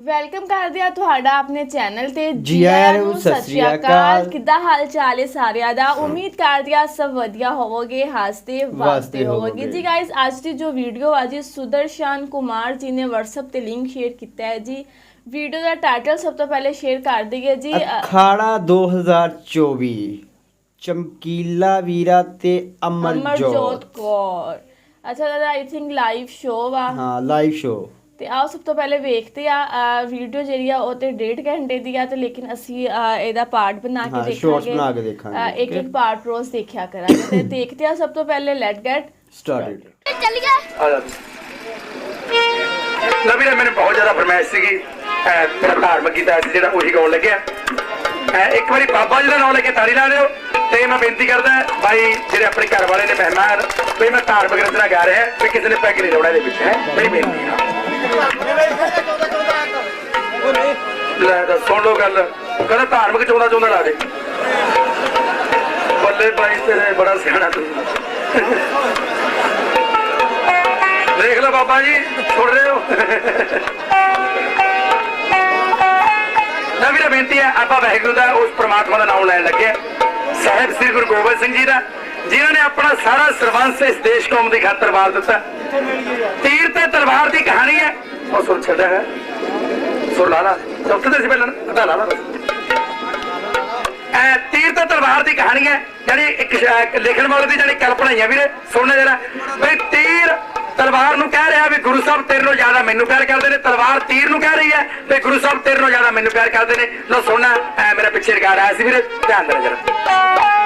Welcome ਕਰਦੇ ਆ ਤੁਹਾਡਾ ਆਪਣੇ ਚੈਨਲ ਤੇ ਜੀ ਆਇਆਂ ਨੂੰ ਸਤਿ ਸ੍ਰੀ ਅਕਾਲ। ਕਿੱਦਾਂ ਹਾਲ ਚਾਲ ਹੈ ਸਾਰਿਆਂ ਦਾ? ਉਮੀਦ ਕਰਦੇ ਆ ਸਭ ਵਧੀਆ ਹੋਵੋਗੇ ਹੱਸਦੇ ਵਾਸਤੇ ਹੋਵੋਗੇ। ਜੀ ਗਾਇਸ ਅੱਜ ਦੀ ਜੋ ਵੀਡੀਓ ਆ ਜੀ ਸੁਦਰਸ਼ਨ ਕੁਮਾਰ ਜੀ ਨੇ WhatsApp ਤੇ ਲਿੰਕ ਸ਼ੇਅਰ ਕੀਤਾ ਹੈ ਜੀ। ਵੀਡੀਓ ਦਾ ਟਾਈਟਲ ਸਭ ਤੋਂ ਪਹਿਲੇ ਸ਼ੇਅਰ ਕਰ ਦਈਏ ਜੀ ਅਖਾੜਾ 2024 ਚਮਕੀਲਾ ਵੀਰਾ ਤੇ ਅਮਰਜੋਤ। ਕੌਰ। ਅੱਛਾ ਦਾਦਾ ਆਈ ਥਿੰਕ ਲਾਈਵ ਸ਼ੋਅ ਵਾ ਹਾਂ ਲਾਈਵ ਸ਼ੋ ਤੇ ਆਓ ਸਭ ਤੋਂ ਪਹਿਲੇ ਵੇਖਦੇ ਆ ਵੀਡੀਓ ਜਿਹੜੀ ਆ ਉਹ ਤੇ ਡੇਢ ਘੰਟੇ ਦੀ ਆ ਤੇ ਲੇਕਿਨ ਅਸੀਂ ਇਹਦਾ ਪਾਰਟ ਬਣਾ ਕੇ ਹਾਂ, ਦੇਖਾਂਗੇ। shorts ਬਣਾ ਕੇ ਦੇਖਾਂਗੇ, ਅ, ਇੱਕ? ਇੱਕ ਪਾਰਟ ਰੋਜ਼ ਦੇਖਿਆ ਕਰਾਂਗੇ ਤੇ ਦੇਖਦੇ ਆ ਸਭ ਤੋਂ ਪਹਿਲੇ ਲੈਟ ਗੈਟ ਸਟਾਰਟਡ ਆ ਜਾ। ਲੈ ਵੀਰੇ ਮੈਨੂੰ ਬਹੁਤ ਜ਼ਿਆਦਾ ਫਰਮਾਇਸ਼ ਸੀਗੀ ਮੇਰਾ ਧਾਰਮਿਕ ਗੀਤ ਹੈ ਜਿਹੜਾ ਉਹੀ ਗਾਉਣ ਲੱਗਿਆ। ਇੱਕ ਵਾਰੀ ਬਾਬਾ ਜੀ ਦਾ ਨਾਮ ਲੈ ਕੇ ਤਾੜੀ ਲਾ ਲਿਓ ਤੇ ਮੈਂ ਬੇਨਤੀ ਕਰਦਾ ਬਾਈ ਜਿਹੜੇ ਆਪਣੇ ਘਰ ਵਾਲੇ ਨੇ ਮਹਿਮਾਨ ਵੀ ਮੈਂ ਧਾਰਮਿਕ ਰਚਨਾ ਗਾ ਰਿਹਾ ਵੀ ਕਿਸੇ ਨੇ ਪੈਗ ਨਹੀਂ ਲਾਉਣਾ ਇਹਦੇ ਵਿੱਚ ਹੈ? ਮੇਰੀ ਬੇਨਤੀ ਹੈ ਲੈ ਤਾਂ ਸੁਣ ਲਓ ਗੱਲ। ਕਹਿੰਦਾ ਧਾਰਮਿਕ ਚਾਹੁੰਦਾ ਚਾਹੁੰਦਾ ਲਾ ਦੇ ਬੱਲੇ ਬਾਈ ਤੇਰੇ, ਬੜਾ ਸਿਆਣਾ ਤੂੰ। ਦੇਖ ਲਓ ਬਾਬਾ ਜੀ, ਸੁਣ ਰਹੇ ਹੋ? ਨਾ ਮੇਰਾ ਬੇਨਤੀ ਹੈ, ਆਪਾਂ ਵਾਹਿਗੁਰੂ ਦਾ ਉਸ ਪ੍ਰਮਾਤਮਾ ਦਾ ਨਾਮ ਲੈਣ ਲੱਗੇ ਹਾਂ। ਸਾਹਿਬ ਸ੍ਰੀ ਗੁਰੂ ਗੋਬਿੰਦ ਸਿੰਘ ਜੀ ਦਾ। ਜਿਨ੍ਹਾਂ ਨੇ ਆਪਣਾ ਸਾਰਾ ਸਰਵੰਸ ਇਸ ਦੇਸ਼ ਕੌਮ ਦੀ ਖਾਤਰ ਵਾਰ ਦਿੱਤਾ। ਤੀਰ ਤੇ ਤਲਵਾਰ ਦੀ ਕਹਾਣੀ ਹੈ। ਉਹ ਸੁਣ ਛੱਡਿਆ ਹੈ। ਸੁਣ ਲਾ ਚੌਥੇ ਦੇ ਸੀ ਪਹਿਲਾਂ ਪਤਾ ਲਾ ਐ ਤੀਰ ਤੇ ਤਲਵਾਰ ਦੀ ਕਹਾਣੀ ਹੈ। ਜਿਹੜੀ ਇੱਕ ਲਿਖਣ ਵਾਲੇ ਦੀ ਜਿਹੜੀ ਕਲਪਨਾ ਹੈ ਵੀਰੇ। ਸੁਣਨੇ ਜਰਾ। ਵੀ ਤੀਰ ਤਲਵਾਰ ਨੂੰ ਕਹਿ ਰਿਹਾ ਵੀ ਗੁਰੂ ਸਾਹਿਬ ਤੇਰੇ ਨੂੰ ਜ਼ਿਆਦਾ ਮੈਨੂੰ ਪਿਆਰ ਕਰਦੇ ਨੇ। ਤਲਵਾਰ ਤੀਰ ਨੂੰ ਕਹਿ ਰਹੀ ਹੈ ਵੀ ਗੁਰੂ ਸਾਹਿਬ ਤੇਰੇ ਨੂੰ ਜ਼ਿਆਦਾ ਮੈਨੂੰ ਪਿਆਰ ਕਰਦੇ ਨੇ। ਲੋ ਸੁਣਨਾ। ਐ, ਮੇਰਾ ਪਿੱਛੇ ਰਿਕਾਰਡ ਆਇਆ ਸੀ ਵੀਰੇ। ਧਿਆਨ ਦੇਣਾ ਜਰਾ।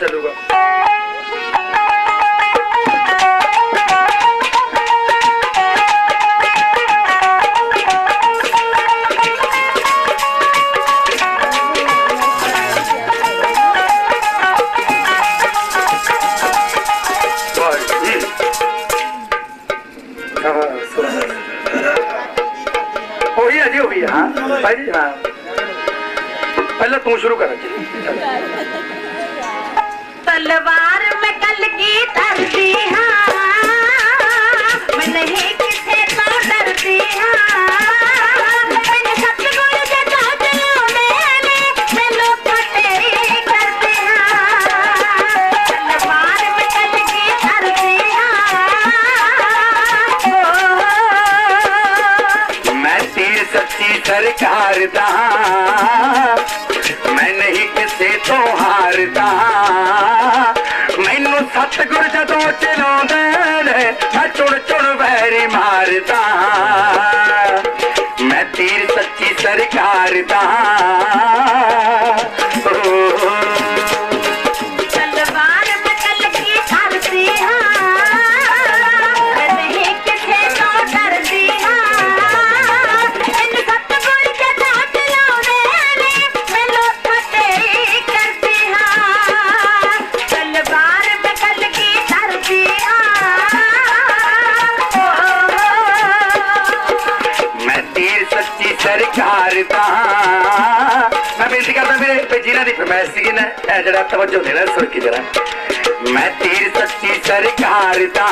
ਚੱਲੂਗਾ। ਉਹੀ ਹੈ ਜੀ ਉਹੀ ਹੈ ਹਾਂ ਭਾਈ ਹਾਂ। ਪਹਿਲਾਂ ਤੂੰ ਸ਼ੁਰੂ ਕਰ ਜੀ ਤਲਵਾਰ ਮੈਂ ਕਲ ਕੀ ਧਰਦੀ ਹਾਂ ਮੈਂ ਨਹੀਂ ਕਿਸੇ ਤੋਂ ਡਰਦੀ ਹਾਂ ਮੈਨੂੰ ਸਤਿਗੁਰ ਦੇ ਦਾਤ ਨੇ ਮੈਂ ਲੋਕਾਂ ਤੇਰੀ ਕਰਦੀ ਹਾਂ ਤਲਵਾਰ ਮੈਂ ਕਲ ਕੀ ਧਰਦੀ ਹਾਂ ਮੈਂ ਤੀਰ ਸੱਚੀ ਸਰਕਾਰ ਦਾ ਸਤਿਗੁਰ ਜਦੋਂ ਚਲਾਉਂਦੇ ਨੇ ਮੈਂ ਚੁਣ ਚੁਣ ਵੈਰੀ ਮਾਰਦਾ। ਮੈਂ ਤੀਰ ਸੱਚੀ ਸਰਕਾਰ ਦਾ। ਸੀਗੀ ਨਾ ਇਹ ਜਿਹੜਾ ਤਵੱਜੋ ਦੇਣਾ ਸੁਣ ਕੇ ਜਰਾ ਮੈਂ ਤੀਰ ਸੱਚੀ ਸਰਕਾਰ ਦਾ,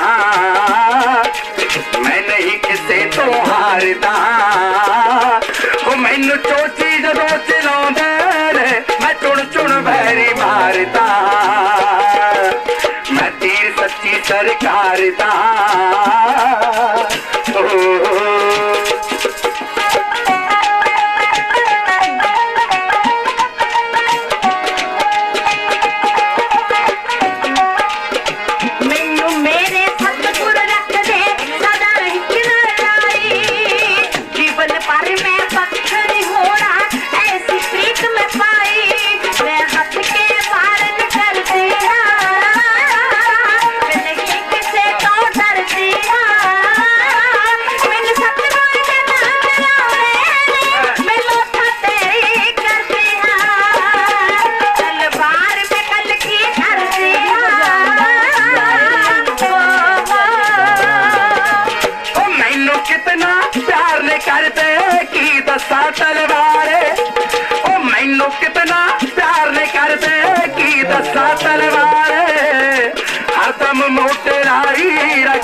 ਮੈਂ ਨਹੀਂ ਕਿਸੇ ਤੋਂ ਹਾਰਦਾ। ਉਹ ਮੈਨੂੰ ਚੋਚੀ ਜਦੋਂ ਚਲਾਉਂਦੇ ਨੇ ਮੈਂ ਚੁਣ ਚੁਣ ਵੈਰੀ ਮਾਰਦਾ। ਮੈਂ ਤੀਰ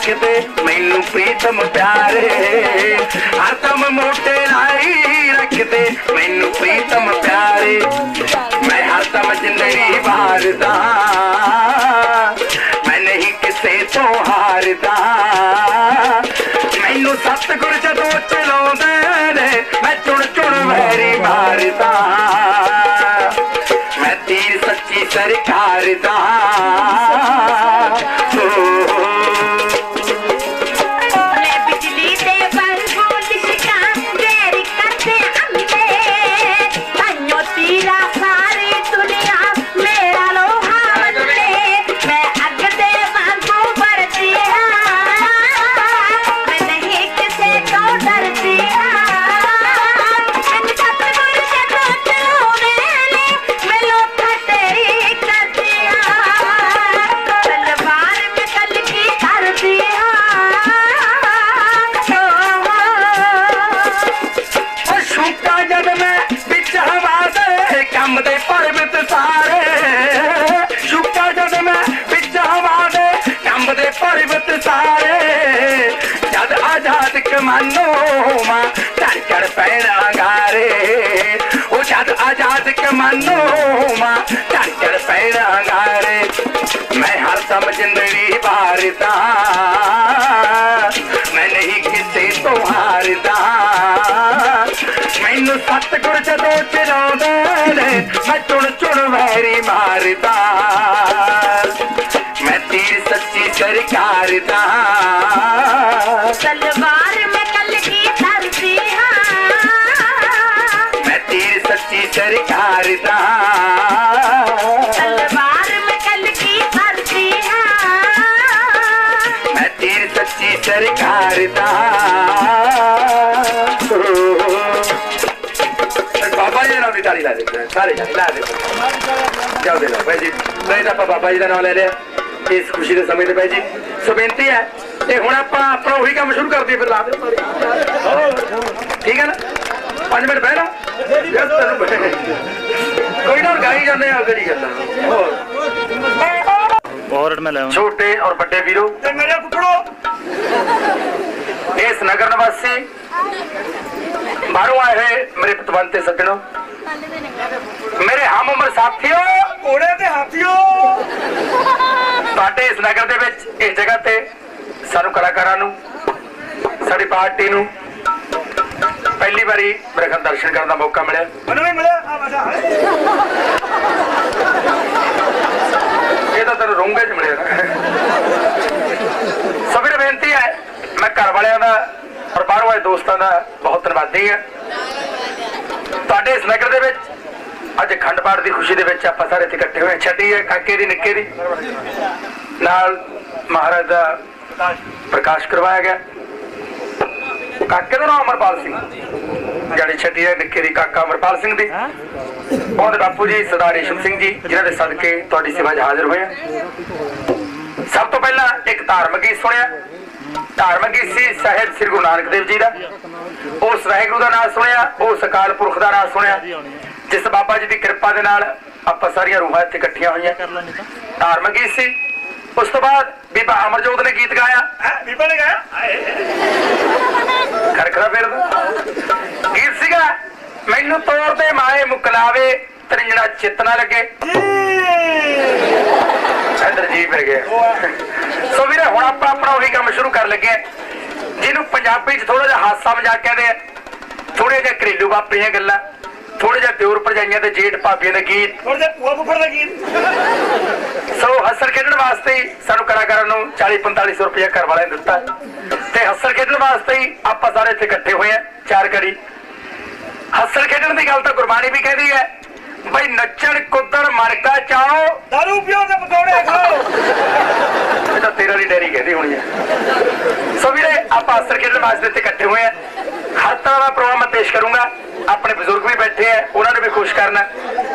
ਰਾਈ ਮੈਨੂੰ ਪ੍ਰੀਤਮ ਪਿਆਰੇ, ਹਰਦਮ ਮੋਟੇ ਲਾਈ ਰੱਖਦੇ, ਮੈਨੂੰ ਪ੍ਰੀਤਮ ਪਿਆਰੇ, ਮੈਂ ਹਰਦਮ ਜ਼ਿੰਦਗੀ ਵਾਰਦਾ, ਮੈਂ ਨਹੀਂ ਕਿਸੇ ਤੋਂ ਹਾਰਦਾ, ਮੈਨੂੰ ਸਤਿਗੁਰ ਜਦੋਂ ਚਲਾਉਂਦੇ ਨੇ, ਮੈਂ ਚੁਣ ਚੁਣ ਵੈਰੀ ਮਾਰਦਾ, ਮੈਂ ਤੀਰ ਸੱਚੀ ਸਰਕਾਰ ਦਾ ਆਜ਼ਾਦ ਮਾ ਚੜ ਚੜ ਪੈਣਾ ਗਾਰੇ, ਮੈਂ ਹਰ ਦਮ ਜ਼ਿੰਦਗੀ ਵਾਰਦਾ। ਮੈਂ ਨਹੀਂ ਕਿਸੇ ਤੋਂ ਹਾਰਦਾ। ਮੈਨੂੰ ਸਤਿਗੁਰ ਜਦੋਂ ਚਲਾਉਂਦੇ ਨੇ, ਮੈਂ ਚੁਣ ਚੁਣ ਵੈਰੀ ਮਾਰਦਾ। ਮੈਂ ਤੀਰ ਸੱਚੀ ਸਰਕਾਰ ਦਾ ਤਲਵਾਰ ਸਰਕਾਰ ਬਾਬਾ ਜੀ ਨਾਲ ਦੀ ਲਾ ਦੇ ਸਾਰੇ ਜਣੇ, ਲਾ ਦੇ ਜਾਓ ਦੇ ਲਓ ਭਾਈ ਜੀ। ਨਹੀਂ ਤਾਂ ਆਪਾਂ ਬਾਬਾ ਜੀ ਦਾ ਨਾਮ ਲੈ ਲਿਆ। ਇਸ ਖੁਸ਼ੀ ਦੇ ਸਮੇਂ ਤੇ ਭਾਈ ਜੀ। ਸੋ ਬੇਨਤੀ ਹੈ ਤੇ ਹੁਣ ਆਪਾਂ ਆਪਣਾ ਉਹੀ ਕੰਮ ਸ਼ੁਰੂ ਕਰ ਦਈਏ, ਫਿਰ ਲਾ ਦਿਓ ਠੀਕ ਹੈ ਨਾ? 5 ਮਿੰਟ ਪਹਿਲਾਂ ਕੋਈ ਨਾ ਹੁਣ ਗਾਈ ਜਾਂਦੇ ਆ ਕਿਹੜੀ ਗੱਲ ਹੋਰ। ਬਹੁਤ ਮੈਂ ਲੈ ਆਉਣਾ। ਛੋਟੇ ਔਰ ਵੱਡੇ ਵੀਰੋ ਤੇ ਮੇਰੇ ਕੁਕੜੋ ਇਸ ਨਗਰ ਨਿਵਾਸੀ ਬਾਹਰੋਂ ਆਏ ਹੋਏ ਮੇਰੇ ਪਤਵੰਤੇ ਸੱਜਣੋ। ਮੇਰੇ ਹਮ ਉਮਰ ਸਾਥੀਓ। ਘੋੜੇ ਤੇ ਹਾਥੀਓ। ਤੁਹਾਡੇ ਇਸ ਨਗਰ ਦੇ ਵਿੱਚ ਇਸ ਜਗ੍ਹਾ ਤੇ ਸਾਨੂੰ ਕਲਾਕਾਰਾਂ ਨੂੰ ਸਾਡੀ ਪਾਰਟੀ ਨੂੰ ਪਹਿਲੀ ਵਾਰੀ ਮੇਰੇ ਖਿਆਲ ਦਰਸ਼ਨ ਕਰਨ ਦਾ ਮੌਕਾ ਮਿਲਿਆ। ਮੈਨੂੰ ਵੀ ਮਿਲਿਆ। ਆ ਮਜ਼ਾ ਇਹ ਤਾਂ ਤੈਨੂੰ ਰੋਂਗੇ ਚ ਮਿਲਿਆ ਸੋ ਮੇਰੀ ਬੇਨਤੀ ਹੈ, ਮੈਂ ਘਰ ਵਾਲਿਆਂ ਦਾ ਔਰ ਬਾਹਰੋਂ ਆਏ ਦੋਸਤਾਂ ਦਾ ਬਹੁਤ ਧੰਨਵਾਦੀ ਹਾਂ। ਤੁਹਾਡੇ ਇਸ ਨਗਰ ਦੇ ਵਿੱਚ, ਅੱਜ ਅਖੰਡ ਪਾਠ ਦੀ ਖੁਸ਼ੀ ਦੇ ਵਿੱਚ ਆਪਾਂ ਸਾਰੇ ਇੱਥੇ ਇਕੱਠੇ ਹੋਏ ਛੱਡੀ ਹੈ, ਕਾਕੇ ਦੀ, ਨਿੱਕੇ ਦੀ। ਨਾਲ ਮਹਾਰਾਜ ਦਾ ਪ੍ਰਕਾਸ਼ ਕਰਵਾਇਆ ਗਿਆ। ਕਾਕੇ ਦਾ ਨਾਮ ਅਮਰਪਾਲ ਸਿੰਘ। ਜਿਹੜੀ ਛੱਡੀ ਹੈ ਨਿੱਕੇ ਦੀ ਕਾਕਾ ਅਮਰਪਾਲ ਸਿੰਘ ਦੀ। ਬਹੁਤ ਬਾਪੂ ਜੀ ਸਰਦਾਰ ਰੇਸ਼ਮ ਸਿੰਘ ਜੀ ਜਿਨ੍ਹਾਂ ਦੇ ਸਦਕੇ ਤੁਹਾਡੀ ਸੇਵਾ 'ਚ ਹਾਜ਼ਰ ਹੋਏ ਸਭ ਤੋਂ ਪਹਿਲਾਂ ਇੱਕ ਧਾਰਮਿਕ ਗੀਤ ਸੁਣਿਆ। ਧਾਰਮਿਕ ਗੀਤ ਸੀ ਸਾਹਿਬ ਸ੍ਰੀ ਗੁਰੂ ਨਾਨਕ ਦੇਵ ਜੀ ਦਾ। ਉਸ ਵਾਹਿਗੁਰੂ ਦਾ ਨਾਮ ਸੁਣਿਆ ਉਸ ਅਕਾਲ ਪੁਰਖ ਦਾ ਨਾਮ ਸੁਣਿਆ ਜਿਸ ਬਾਬਾ ਜੀ ਦੀ ਕਿਰਪਾ ਦੇ ਨਾਲ ਆਪਾਂ ਸਾਰੀਆਂ ਰੂਹਾਂ ਇੱਥੇ ਇਕੱਠੀਆਂ ਹੋਈਆਂ। ਧਾਰਮਿਕ ਗੀਤ ਸੀ। ਉਸ ਤੋਂ ਬਾਅਦ ਬੀਬਾ ਅਮਰਜੋਤ ਨੇ ਗੀਤ ਗਾਇਆ। ਹੈ? ਬੀਬਾ ਨੇ ਮੈਨੂੰ ਤੋੜ ਦੇ ਮਾਏ ਮੁਕਲਾਵੇ। ਤਰਿੰਜਣਾ ਚਿੱਤ ਨਾ ਲੱਗੇ। ਇੱਧਰ ਜੀ ਫਿਰ ਗਿਆ। ਸੋ ਵੀਰੇ ਹੁਣ ਆਪਾਂ ਆਪਣਾ ਉਹੀ ਕੰਮ ਸ਼ੁਰੂ ਕਰ ਲੱਗੇ ਜਿਹਨੂੰ ਪੰਜਾਬੀ 'ਚ ਥੋੜਾ ਜਿਹਾ ਹਾਸਾ ਮਜ਼ਾਕ ਕਹਿੰਦੇ ਆ। ਥੋੜੇ ਜਿਹਾ ਘਰੇਲੂ ਵਾਪਰੀਆਂ ਗੱਲਾਂ ਥੋੜੇ ਜਿਹਾ ਦਿਓਰ ਭਰਜਾਈਆਂ ਤੇ ਜੇਠ ਭਾਬੀਆਂ ਦੇ ਗੀਤ। ਹੋਰ ਜੇ ਪੂਆ ਫੁੱਫੜ ਦਾ ਗੀਤ। ਸੋ ਹੱਸਰ ਖੇਡਣ ਵਾਸਤੇ ਸਾਨੂੰ ਕਲਾਕਾਰਾਂ ਨੂੰ 40 4500 ਰੁਪਏ ਘਰ ਵਾਲਿਆਂ ਨੇ ਦਿੱਤਾ। ਤੇ ਹੱਸਰ ਖੇਡਣ ਵਾਸਤੇ ਆਪਾਂ ਸਾਰੇ ਇੱਥੇ ਇਕੱਠੇ ਹੋਏ ਆ ਚਾਰ ਘੜੀ। ਹੱਸਰ ਖੇਡਣ ਦੀ ਗੱਲ ਤਾਂ ਗੁਰਬਾਣੀ ਵੀ ਕਹਿੰਦੀ ਹੈ। ਬਈ ਨੱਚਣ ਕੁੱਦਣ ਮਰਦਾ ਚਾਓ ਦਾਰੂ ਪੀਓ ਤੇ ਪਕੌੜੇ ਖਾਓ ਇਹ ਤਾਂ ਤੇਰਾ ਦੀ ਡੈਰੀ ਕਹਿੰਦੀ ਹੋਣੀ ਹੈ। ਸੋ ਵੀਰੇ ਆਪਾਂ ਹੱਸਰ ਖੇਡਣ ਵਾਸਤੇ ਇੱਥੇ ਇਕੱਠੇ ਹੋਏ ਆ ਹਰ ਤਰ੍ਹਾਂ ਦਾ ਪ੍ਰੋਗਰਾਮ ਮੈਂ ਪੇਸ਼ ਕਰੂੰਗਾ। ਆਪਣੇ ਬਜ਼ੁਰਗ ਵੀ ਬੈਠੇ ਆ ਉਹਨਾਂ ਨੂੰ ਵੀ ਖੁਸ਼ ਕਰਨਾ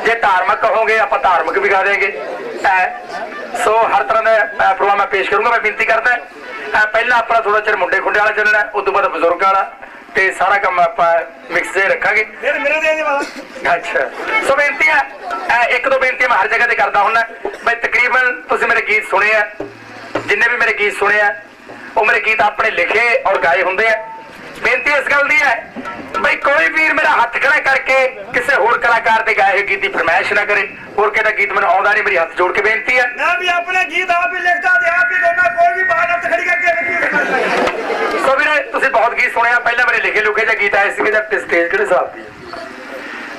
ਜੇ ਧਾਰਮਿਕ ਕਹੋਗੇ ਆਪਾਂ ਧਾਰਮਿਕ ਵੀ ਗਾ ਦੇਗੇ ਸੋ ਹਰ ਤਰ੍ਹਾਂ ਦਾ ਪ੍ਰੋਗਰਾਮ ਮੈਂ ਪੇਸ਼ ਕਰੂੰਗਾ। ਮੈਂ ਬੇਨਤੀ ਕਰਦਾ ਪਹਿਲਾਂ ਆਪਣਾ ਥੋੜਾ ਚਿਰ ਮੁੰਡੇ ਖੁੰਡੇ ਵਾਲਾ ਚੱਲਣਾ ਉਸ ਤੋਂ ਬਾਅਦ ਬਜ਼ੁਰਗ ਵਾਲਾ। ਤੇ ਸਾਰਾ ਕੰਮ ਆਪਾਂ ਮਿਕਸ ਜੇ ਰੱਖਾਂਗੇ। ਮੇਰੇ ਮੇਰੇ ਦੇ ਦੇ ਵਾਲਾ ਅੱਛਾ। ਸੋ ਬੇਨਤੀ ਹੈ ਅਹ ਇੱਕ ਦੋ ਬੇਨਤੀਆਂ ਮੈਂ ਹਰ ਜਗ੍ਹਾ ਤੇ ਕਰਦਾ ਹੁੰਦਾ। ਬਈ ਤਕਰੀਬਨ ਤੁਸੀਂ ਮੇਰੇ ਗੀਤ ਸੁਣੇ ਆ। ਜਿੰਨੇ ਵੀ ਮੇਰੇ ਗੀਤ ਸੁਣੇ ਆ ਉਹ ਮੇਰੇ ਗੀਤ ਆਪਣੇ ਲਿਖੇ ਔਰ ਗਾਏ ਹੁੰਦੇ ਆ। ਬੇਨਤੀ ਇਸ ਗੱਲ ਦੀ ਹੈ ਬਈ ਕੋਈ ਵੀਰ ਮੇਰਾ ਹੱਥ ਖੜਾ ਕਰਕੇ ਕਿਸੇ ਹੋਰ ਕਲਾਕਾਰ ਦੇ ਗਾਏ ਹੋਏ ਗੀਤ ਦੀ ਫਰਮਾਇਸ਼ ਨਾ ਕਰੇ। ਹੋਰ ਕਿਹਦਾ ਗੀਤ ਮੈਨੂੰ ਆਉਂਦਾ ਨਹੀਂ ਮੇਰੀ ਹੱਥ ਜੋੜ ਕੇ ਬੇਨਤੀ ਹੈ। ਮੈਂ ਵੀ ਆਪਣੇ ਗੀਤ ਆਪ ਹੀ ਲਿਖਦਾ ਤੇ ਆਪ ਹੀ ਗਾਉਂਦਾ ਕੋਈ ਵੀ ਬਾਹਰ ਉੱਤੇ ਖੜੀ ਕਰਕੇ ਗੀਤ ਕਰਦਾ ਸੋ ਵੀਰੇ ਤੁਸੀਂ ਬਹੁਤ ਗੀਤ ਸੁਣਿਆ ਪਹਿਲਾਂ ਮੇਰੇ ਲਿਖੇ ਲੁਕੇ ਜਿਹੇ ਗੀਤ ਆਏ ਸੀਗੇ ਜਦ ਸਟੇਜ ਕਿਹੜੇ ਹਿਸਾਬ ਦੀ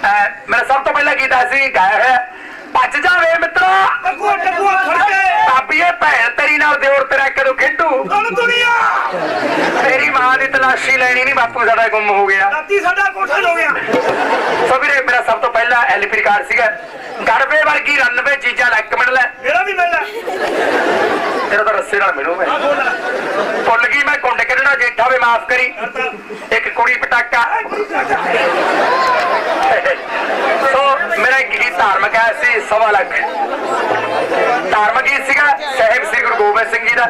ਹੈ? ਮੇਰਾ ਸਭ ਤੋਂ ਪਹਿਲਾ ਗੀਤ ਆਇਆ ਸੀ ਗਾਇਆ ਹੋਇਆ ਭੱਜ ਜਾਵੇ ਮਿੱਤਰਾ। ਟੱਕੂ ਟੱਕੂ ਖੜ ਕੇ ਬਾਬੀਏ ਭੈਣ ਤੇਰੀ ਨਾਲ ਦਿਓਰ ਤੇਰਾ ਕਦੋਂ ਖੇਡੂ? ਹੁਣ ਦੁਨੀਆ? ਤੇਰੀ ਮਾਂ ਦੀ ਤਲਾਸ਼ੀ ਲੈਣੀ ਨਹੀਂ ਬਾਪੂ ਸਾਡਾ ਗੁੰਮ ਹੋ ਗਿਆ। ਰਾਤੀ ਸਾਡਾ ਕੋਠਾ ਹੋ ਗਿਆ। ਸੋ ਵੀਰੇ ਮੇਰਾ ਸਭ ਤੋਂ ਪਹਿਲਾ ਐਲਪੀ ਰਿਕਾਰਡ ਸੀਗਾ। ਗੜਵੇ ਵਰਗੀ 99 ਚੀਜ਼ਾਂ ਲੱਕ ਮਿਲ ਲੈ। ਮੇਰਾ ਵੀ ਮਿਲਣਾ ਤੇਰਾ ਤਾਂ ਰੱਸੇ ਨਾਲ ਮਿਲੂ ਮੈਂ। ਭੁੱਲ ਗਈ ਮੈਂ ਕੁੰਡ ਕੱਢਣਾ ਜੇਠਾ ਵੇ ਮਾਫ ਕਰੀ। ਇੱਕ ਕੁੜੀ ਪਟਾਕਾ ਸੋ ਮੇਰਾ ਇੱਕ ਗੀਤ ਧਾਰਮਿਕ ਹੈ ਸੀ, ਸਵਾ ਲੱਖ। ਧਾਰਮਿਕ ਗੀਤ ਸੀਗਾ? ਸਾਹਿਬ ਸ੍ਰੀ ਗੁਰੂ ਗੋਬਿੰਦ ਸਿੰਘ ਜੀ ਦਾ।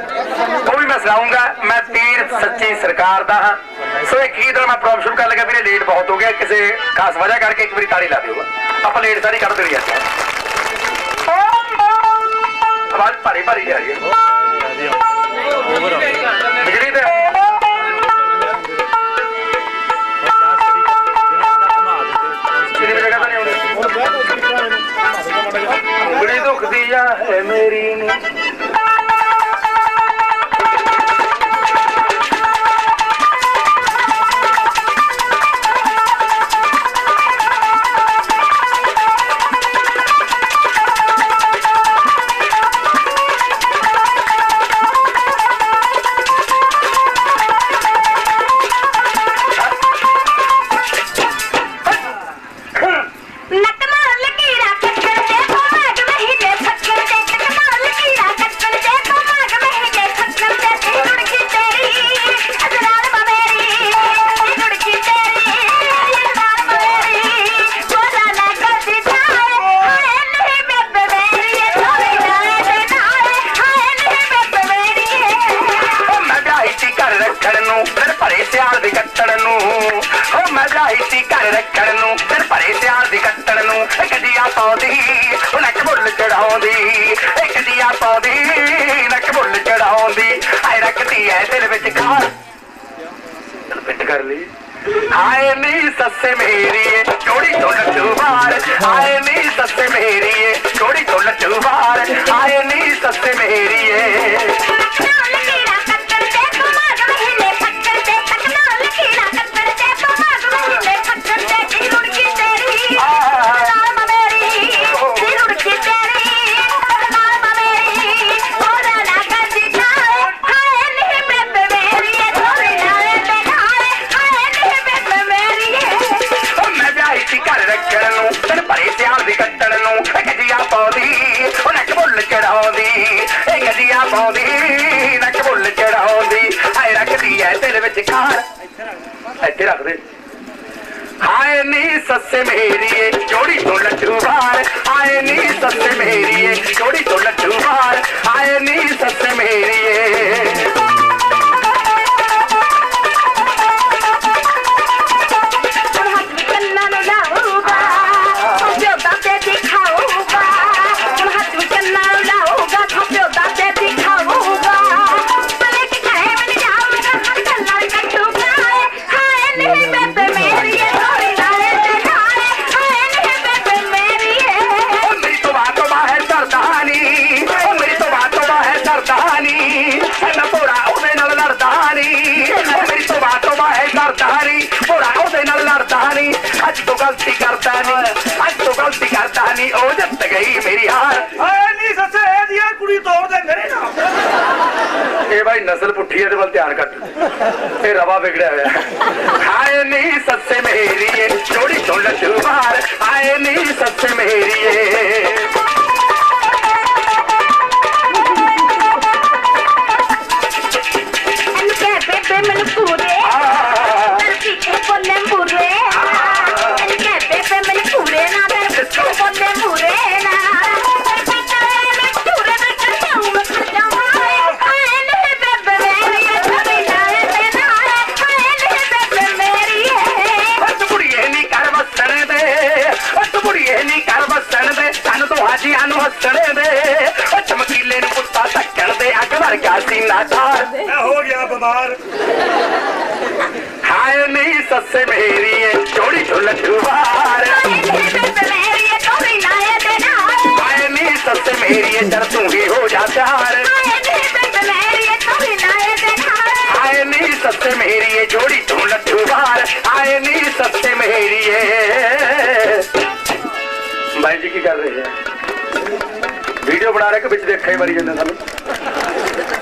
ਉਹ ਵੀ ਮੈਂ ਸੁਣਾਉਂਗਾ। ਮੈਂ ਤੀਰ ਸੱਚੀ ਸਰਕਾਰ ਦਾ ਹਾਂ। ਸੋ ਇੱਕ ਗੀਤ ਨਾਲ ਮੈਂ ਪ੍ਰੋਗਰਾਮ ਸ਼ੁਰੂ ਕਰਨ ਲੱਗਾ ਵੀਰੇ? ਲੇਟ ਬਹੁਤ ਹੋ ਗਿਆ। ਕਿਸੇ ਖਾਸ ਵਜ੍ਹਾ ਕਰਕੇ ਇੱਕ ਵਾਰੀ ਤਾੜੀ ਲਾ ਦਿਓ। ਆਪਾਂ ਲੇਟ ਸਾਰੀ ਕੱਢ ਦੇਣੀ ਆ। ਆਵਾਜ਼ ਭਾਰੀ ਭਾਰੀ ਆ ਰਹੀ ਹੈ। ਬੜੀ ਦੁਖਦੀ ਆ ਹੈ ਇੱਕ ਜੀਆ ਪਾਉਂਦੀ, ਨੱਕ ਬੁੱਲ ਚੜਾਉਂਦੀ, ਇੱਕ ਜੀਆ ਪਾਉਂਦੀ, ਨੱਕ ਬੁੱਲ ਚੜਾਉਂਦੀ। ਐ ਰੱਖਦੀ ਐ ਦਿਲ ਵਿੱਚ ਖਾਰ ਚਲ ਪਿੱਟ ਕਰ ਲਈ। ਹਾਏ ਨੀ ਸੱਸੇ ਮੇਰੀ ਏ ਜੋੜੀ ਤੋਂ ਲੱਡੂ ਬਾਰ ਹਾਏ ਨੀ ਸੱਸੇ ਮੇਰੀ ਨੀ ਕਰਦਾ ਨਹੀਂ ਅੱਜ ਤੋਂ ਗਲਤੀ ਕਰਦਾ ਨਹੀਂ ਉਹ ਜਿੱਤ ਗਈ ਮੇਰੀ ਹਾਰ। ਹਾਏ ਨੀ ਸੱਸੇ ਇਹ ਦੀ ਇਹ ਕੁੜੀ ਤੋੜ ਦੇ ਮੇਰੇ ਨਾਲ। ਇਹ ਭਾਈ ਨਸਲ ਪੁੱਠੀ ਇਹਦੇ ਵੱਲ ਧਿਆਨ ਘੱਟ। ਇਹ ਰਵਾ ਵਿਗੜਿਆ ਹੋਇਆ। ਹਾਏ ਨੀ ਸੱਸੇ ਮੇਰੀ ਏ ਜੋੜੀ ਤੋਂ ਲੱਡੂ ਬਾਹਰ ਹਾਏ ਨੀ ਸੱਸੇ ਮੇਰੀ ਏ ਸੀਨਾ ਧਾਰ ਮੈਂ ਹੋ ਗਿਆ ਬਿਮਾਰ ਹਾਏ ਨਹੀਂ ਸੱਸੇ ਮੇਰੀ ਏ ਚੋੜੀ ਤੋਂ ਲੱਡੂਵਾਰ ਹਾਏ ਨਹੀਂ ਸੱਸੇ ਮੇਰੀ ਏ ਦਰ ਤੂੰ ਹੀ ਹੋ ਜਾ ਚਾਰ ਹਾਏ ਨਹੀਂ ਸੱਸੇ ਮੇਰੀ ਏ ਜੋੜੀ ਤੂੰ ਲੱਡੂਵਾਰ ਹਾਏ ਨਹੀਂ ਸੱਸੇ ਮੇਰੀ ਏ ਬਾਈ ਜੀ ਕੀ ਕਰ ਰਹੇ ਹੈ ਵੀਡੀਓ ਬਣਾ ਰਹੇ ਕਿ ਵਿੱਚ ਦੇਖੇ ਮਰੀ ਜਾਂਦੇ ਸਾਨੂੰ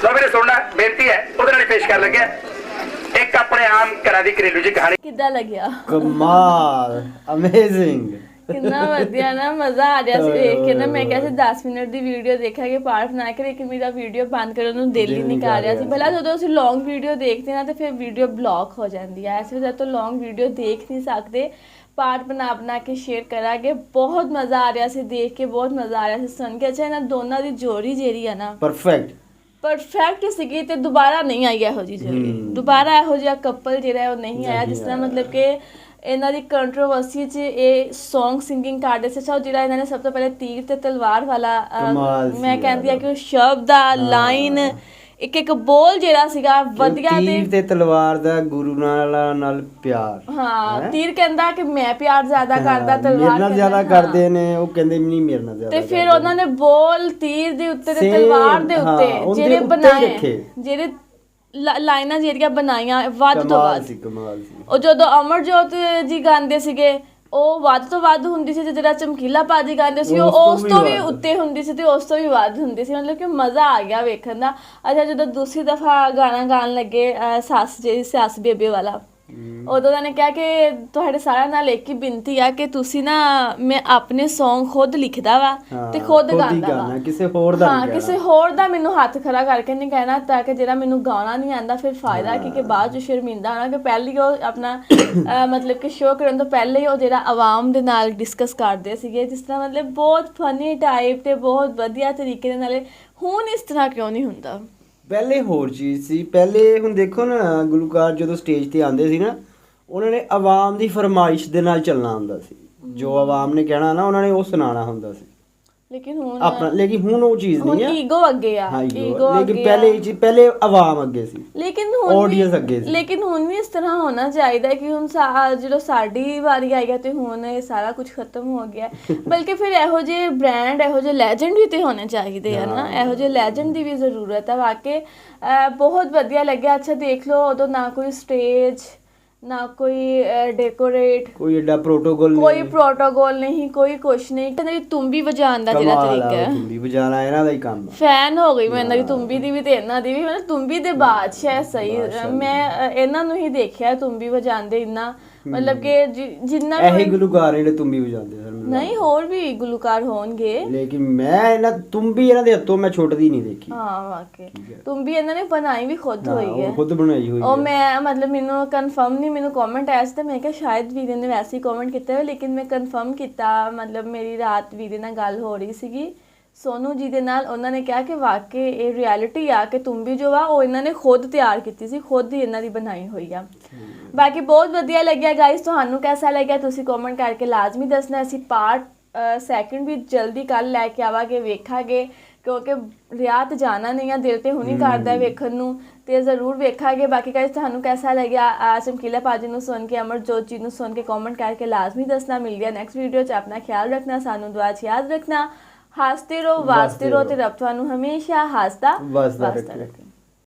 ਲੋ ਵੀਰੇ ਸੁਣਨਾ ਬੇਨਤੀ ਹੈ ਉਹਦੇ ਨਾਲ ਹੀ ਪੇਸ਼ ਕਰ ਲੱਗਿਆ। ਇੱਕ ਆਪਣੇ ਆਮ ਘਰਾਂ ਦੀ ਘਰੇਲੂ ਜੀ ਕਹਾਣੀ। ਕਿੱਦਾਂ ਲੱਗਿਆ? ਕਮਾਲ ਅਮੇਜ਼ਿੰਗ ਕਿੰਨਾ ਵਧੀਆ ਨਾ ਮਜ਼ਾ ਆ ਰਿਹਾ ਸੀ ਦੇਖ ਕੇ ਨਾ। ਮੈਂ ਕਿਹਾ ਸੀ 10 ਮਿੰਟ ਦੀ ਵੀਡੀਓ ਦੇਖਾਂਗੇ ਪਾਰਟ ਬਣਾ ਕੇ ਲੇਕਿਨ ਮੇਰਾ ਵੀਡੀਓ ਬੰਦ ਕਰਨ ਨੂੰ ਦਿਲ ਹੀ ਨਹੀਂ ਕਰ ਰਿਹਾ ਸੀ। ਪਹਿਲਾਂ ਜਦੋਂ ਅਸੀਂ ਲੌਂਗ ਵੀਡੀਓ ਦੇਖਦੇ ਹਾਂ ਤਾਂ ਫਿਰ ਵੀਡੀਓ ਬਲੌਕ ਹੋ ਜਾਂਦੀ ਹੈ ਐਸੇ ਵਜ੍ਹਾ ਤੋਂ ਲੌਂਗ ਵੀਡੀਓ ਦੇਖ ਨਹੀਂ ਸਕਦੇ। ਪਾਰਟ ਬਣਾ ਬਣਾ ਕੇ ਸ਼ੇਅਰ ਕਰਾਂਗੇ। ਬਹੁਤ ਮਜ਼ਾ ਆ ਰਿਹਾ ਸੀ ਦੇਖ ਕੇ ਬਹੁਤ ਮਜ਼ਾ ਆ ਰਿਹਾ ਸੀ ਸੁਣ ਕੇ। ਅੱਛਾ ਇਹਨਾਂ ਦੋਨਾਂ ਦੀ ਜੋੜੀ ਜਿਹੜੀ ਆ ਨਾ। ਪਰਫੈਕਟ ਪਰਫੈਕਟ ਸੀਗੀ ਤੇ ਦੁਬਾਰਾ ਨਹੀਂ ਆਈ ਇਹੋ ਜਿਹੀ ਜੋੜੀ। ਦੁਬਾਰਾ ਇਹੋ ਜਿਹਾ ਕਪਲ ਜਿਹੜਾ ਉਹ ਨਹੀਂ ਆਇਆ ਜਿਸ ਤਰ੍ਹਾਂ। ਮਤਲਬ ਕਿ ਇਹਨਾਂ ਦੀ ਕੰਟਰੋਵਰਸੀ 'ਚ ਇਹ Song ਸਿੰਗਿੰਗ ਕਰਦੇ ਸੀ ਉਹ ਜਿਹੜਾ ਇਹਨਾਂ ਨੇ ਸਭ ਤੋਂ ਪਹਿਲੇ ਤੀਰ ਤੇ ਤਲਵਾਰ ਵਾਲਾ ਸੀ ਮੈਂ ਕਹਿੰਦੀ ਆ। ਕਿ ਉਹ ਸ਼ਬਦ ਆ ਲਾਈਨ ਇੱਕ ਇੱਕ ਬੋਲ ਜਿਹੜਾ ਸੀਗਾ ਵਧੀਆ ਤੀਰ ਤੇ ਤੇ ਤਲਵਾਰ ਦਾ ਗੁਰੂ ਨਾਲ ਨਾਲ ਪਿਆਰ ਹਾਂ? ਤੀਰ ਕਹਿੰਦਾ ਕਿ ਮੈਂ ਪਿਆਰ ਜ਼ਿਆਦਾ ਕਰਦਾ ਤਲਵਾਰ ਮੇਰੇ ਨਾਲ ਜ਼ਿਆਦਾ। ਕਰਦੇ ਨੇ ਉਹ ਕਹਿੰਦੇ ਨਹੀਂ ਮੇਰੇ ਨਾਲ ਜ਼ਿਆਦਾ ਤੇ ਫਿਰ ਉਹਨਾਂ ਨੇ ਬੋਲ ਤੀਰ ਦੇ ਉੱਤੇ ਤੇ ਤਲਵਾਰ ਦੇ ਉੱਤੇ ਜਿਹੜੇ ਬਣਾਏ। ਜਿਹੜੇ ਲਾਈਨਾਂ ਜਿਹੜੀਆਂ ਬਣਾਈਆਂ ਵੱਧ ਤੋਂ ਵੱਧ ਕਮਾਲ ਸੀ ਉਹ ਜਦੋਂ ਅਮਰਜੋਤ ਜੀ ਗਾਉਂਦੇ ਸੀਗੇ ਉਹ ਵੱਧ ਤੋਂ ਵੱਧ ਹੁੰਦੀ ਸੀ ਤੇ ਜਿਹੜਾ ਚਮਕੀਲਾ ਪਾਜੀ ਗਾਉਂਦੇ ਸੀ ਉਹ ਉਸ ਤੋਂ ਵੀ। ਉੱਤੇ ਹੁੰਦੀ ਸੀ ਤੇ ਉਸ ਤੋਂ ਵੀ ਵੱਧ ਹੁੰਦੀ ਸੀ ਮਤਲਬ ਕਿ ਮਜ਼ਾ ਆ ਗਿਆ ਵੇਖਣ ਦਾ ਅੱਛਾ ਜਦੋਂ ਦੂਸਰੀ ਦਫਾ ਗਾਣਾ ਗਾਣ ਲੱਗੇ ਅਹ, ਸੱਸ ਜੀ ਸੱਸ ਬੇਬੇ ਵਾਲਾ ਉਦੋਂ ਉਹਨਾਂ ਨੇ ਕਿਹਾ ਕਿ ਤੁਹਾਡੇ ਸਾਰਿਆਂ ਨਾਲ ਇੱਕ ਹੀ ਬੇਨਤੀ ਆ ਕਿ ਤੁਸੀਂ ਨਾ ਮੈਂ ਆਪਣੇ Song ਖੁਦ ਲਿਖਦਾ ਵਾ ਤੇ ਖੁਦ ਗਾਉਂਦਾ ਵਾ। ਕਿਸੇ ਹੋਰ ਦਾ ਹਾਂ ਕਿਸੇ। ਹੋਰ ਦਾ ਮੈਨੂੰ ਹੱਥ ਖੜਾ ਕਰਕੇ ਨਹੀਂ ਕਹਿਣਾ ਤਾਂ ਕਿ ਜਿਹੜਾ ਮੈਨੂੰ ਗਾਉਣਾ ਨਹੀਂ ਆਂਦਾ ਫਿਰ ਫਾਇਦਾ ਕੀ ਕਿ ਬਾਅਦ ਚ ਸ਼ਰਮਿੰਦਾ ਹੋਣਾ ਕਿ ਪਹਿਲੀ ਉਹ ਆਪਣਾ ਮਤਲਬ ਕਿ ਸ਼ੋਅ ਕਰਨ ਤੋਂ ਪਹਿਲੇ ਹੀ ਉਹ ਜਿਹੜਾ ਆਵਾਮ ਦੇ ਨਾਲ ਡਿਸਕਸ ਕਰਦੇ ਸੀਗੇ ਜਿਸ ਤਰ੍ਹਾਂ ਮਤਲਬ ਬਹੁਤ ਫਨੀ ਟਾਈਪ ਤੇ ਬਹੁਤ ਵਧੀਆ ਤਰੀਕੇ ਦੇ ਨਾਲੇ ਹੁਣ ਇਸ ਤਰ੍ਹਾਂ ਕਿਉਂ ਨਹੀਂ ਹੁੰਦਾ? ਪਹਿਲੇ ਹੋਰ ਚੀਜ਼ ਸੀ, ਪਹਿਲੇ ਹੁਣ ਦੇਖੋ ਨਾ ਗੁਲੂਕਾਰ ਜਦੋਂ ਸਟੇਜ ਤੇ ਆਉਂਦੇ ਸੀ ਨਾ, ਉਹਨਾਂ ਨੇ ਆਵਾਮ ਦੀ ਫਰਮਾਇਸ਼ ਦੇ ਨਾਲ ਚੱਲਣਾ ਹੁੰਦਾ ਸੀ। ਜੋ ਆਵਾਮ ਨੇ ਕਹਿਣਾ ਨਾ, ਉਹਨਾਂ ਨੇ ਉਹ ਸੁਣਾਉਣਾ ਹੁੰਦਾ ਸੀ। ਲੇਕਿਨ ਹੁਣ ਆਪਣਾ ਲੇਕਿਨ ਹੁਣ ਉਹ ਚੀਜ਼ ਹੁਣ ਨਹੀਂ ਹੈ ਈਗੋ ਅੱਗੇ ਆ ਹਾਂ ego ਲੇਕਿਨ ਅੱਗੇ ਪਹਿਲੇ। ਇਹ ਚੀਜ਼ ਪਹਿਲੇ ਆਵਾਮ ਅੱਗੇ ਸੀ। ਲੇਕਿਨ ਹੁਣ Audience ਅੱਗੇ ਸੀ। ਲੇਕਿਨ ਹੁਣ ਵੀ ਇਸ ਤਰ੍ਹਾਂ ਹੋਣਾ ਚਾਹੀਦਾ ਹੈ ਕਿ ਹੁਣ ਸਾ- ਜਦੋਂ ਸਾਡੀ ਵਾਰੀ ਆਈ ਹੈ ਤੇ ਹੁਣ ਇਹ ਸਾਰਾ ਕੁਝ ਖਤਮ ਹੋ ਗਿਆ। ਹੈ। ਬਲਕਿ ਫਿਰ ਇਹੋ ਜਿਹੇ ਬ੍ਰਾਂਡ ਇਹੋ ਜਿਹੇ ਲੈਜੈਂਡ ਵੀ ਤੇ ਹੋਣੇ ਚਾਹੀਦੇ ਆ ਨਾ। ਇਹੋ ਜਿਹੇ ਲੈਜੈਂਡ ਦੀ ਵੀ ਜ਼ਰੂਰਤ ਹੈ ਵਾਕਈ ਅਹ, ਬਹੁਤ ਵਧੀਆ ਲੱਗਿਆ। ਅੱਛਾ ਦੇਖ ਲਓ ਉਦੋਂ ਨਾ ਕੋਈ ਸਟੇਜ ਨਾ ਕੋਈ ਡੈਕੋਰੇਟ ਕੋਈ ਐਡਾ ਪ੍ਰੋਟੋਕਾਲ ਕੋਈ ਨਹੀਂ। ਪ੍ਰੋਟੋਕਾਲ ਨਹੀਂ ਕੋਈ ਕੁਛ ਨਹੀਂ। ਕਹਿੰਦੇ ਤੁੰਬੀ ਵਜਾਉਣ ਦਾ ਜਿਹੜਾ ਤਰੀਕਾ ਹੈ। ਤੁੰਬੀ ਵਜਾਣਾ ਇਹਨਾਂ ਦਾ ਹੀ ਕੰਮ ਫੈਨ ਹੋ ਗਈ ਮੈਂ ਇਹਨਾਂ ਦੀ ਤੁੰਬੀ ਦੀ ਵੀ ਤੇ ਇਹਨਾਂ ਦੀ ਵੀ ਮਤਲਬ ਤੁੰਬੀ ਦੇ ਬਾਦਸ਼ਾਹ ਸਹੀ। ਮੈਂ ਇਹਨਾਂ ਨੂੰ ਹੀ ਦੇਖਿਆ ਤੁੰਬੀ ਵਜਾਉਂਦੇ ਇੰਨਾ। ਮਤਲਬ ਕਿ ਜਿ- ਜਿੰਨਾ ਇਹੀ ਕੋਈ- ਗੁਲੂਕਾਰ ਜਿਹੜੇ ਤੁੰਬੀ ਵਜਾਉਂਦੇ ਸਰ ਮੈਨੂੰ ਨਹੀਂ ਹੋਰ ਵੀ ਗੁਲੂਕਾਰ ਹੋਣਗੇ। ਲੇਕਿਨ ਮੈਂ ਇਹਨਾਂ ਤੁੰਬੀ ਇਹਨਾਂ ਦੇ ਹੱਥੋਂ ਮੈਂ ਛੁੱਟਦੀ ਨਹੀਂ ਦੇਖੀ। ਹਾਂ ਵਾਕਈ। ਤੁੰਬੀ ਇਹਨਾਂ ਨੇ ਬਣਾਈ ਵੀ ਖੁਦ ਹਾਂ, ਹੋਈ ਉਹ ਹੈ ਖੁਦ ਬਣਾਈ ਹੋਈ ਉਹ ਹੈ। ਮੈਂ ਮਤਲਬ ਮੈਨੂੰ ਕਨਫਰਮ ਨਹੀਂ ਮੈਨੂੰ ਕਮੈਂਟ ਆਇਆ ਸੀ ਤੇ ਮੈਂ ਕਿਹਾ ਸ਼ਾਇਦ ਵੀਰੇ ਨੇ ਵੈਸੇ ਹੀ ਕਮੈਂਟ ਕੀਤਾ ਹੋਵੇ ਲੇਕਿਨ ਮੈਂ ਕਨਫਰਮ ਕੀਤਾ ਮਤਲਬ ਮੇਰੀ ਰਾਤ ਵੀਰੇ ਨਾਲ ਗੱਲ ਹੋ ਰਹੀ ਸੀਗੀ। ਸੋਨੂ ਜੀ ਦੇ ਨਾਲ ਉਹਨਾਂ ਨੇ ਕਿਹਾ ਕਿ ਵਾਕਈ ਇਹ ਰਿਐਲਿਟੀ ਆ ਕਿ ਤੁੰਬੀ ਜੋ ਆ ਉਹ ਇਹਨਾਂ ਨੇ ਖੁਦ ਤਿਆਰ ਕੀਤੀ ਸੀ ਖੁਦ ਹੀ ਇਹਨਾਂ ਦੀ ਬਣਾਈ ਹੋਈ ਆ। ਬਾਕੀ ਬਹੁਤ ਵਧੀਆ ਲੱਗਿਆ ਗਾਇਸ ਤੁਹਾਨੂੰ ਕਿਹਦਾ ਲੱਗਿਆ? ਤੁਸੀਂ ਕਮੈਂਟ ਕਰਕੇ ਲਾਜ਼ਮੀ ਦੱਸਣਾ। ਅਸੀਂ ਪਾਰਟ ਸੈਕਿੰਡ ਵੀ ਜਲਦੀ ਕੱਲ ਲੈ ਕੇ ਆਵਾਂਗੇ ਵੇਖਾਂਗੇ ਕਿਉਂਕਿ ਰਿਆ ਤੇ ਜਾਣਾ ਨਹੀਂ ਆ ਦਿਲ ਤੇ ਹੁਣੀ ਕਰਦਾ ਵੇਖਣ ਨੂੰ ਤੇ ਜ਼ਰੂਰ ਵੇਖਾਂਗੇ। ਬਾਕੀ ਗਾਇਸ ਤੁਹਾਨੂੰ ਕਿਹਦਾ ਲੱਗਿਆ? ਆ ਚਮਕੀਲਾ ਪਾਜੀ ਨੂੰ ਸੁਣ ਕੇ ਅਮਰਜੋਤ ਜੀ ਨੂੰ ਸੁਣ ਕੇ ਕਮੈਂਟ ਕਰਕੇ ਲਾਜ਼ਮੀ ਦੱਸਣਾ ਮਿਲ ਗਿਆ ਨੈਕਸਟ ਵੀਡੀਓ 'ਚ। ਆਪਣਾ ਖਿਆਲ ਰੱਖਣਾ ਸਾਨੂੰ ਦੁਆ 'ਚ ਯਾਦ ਰੱਖਣਾ। ਹੱਸਦੇ ਰਹੋ ਵਾਸਤੇ ਰਹੋ ਤੇ ਰੱਬ ਤੁਹਾਨੂੰ ਹਮੇਸ਼ਾ ਹੱਸਦਾ ਵਸਦਾ। ਰੱਖੇ।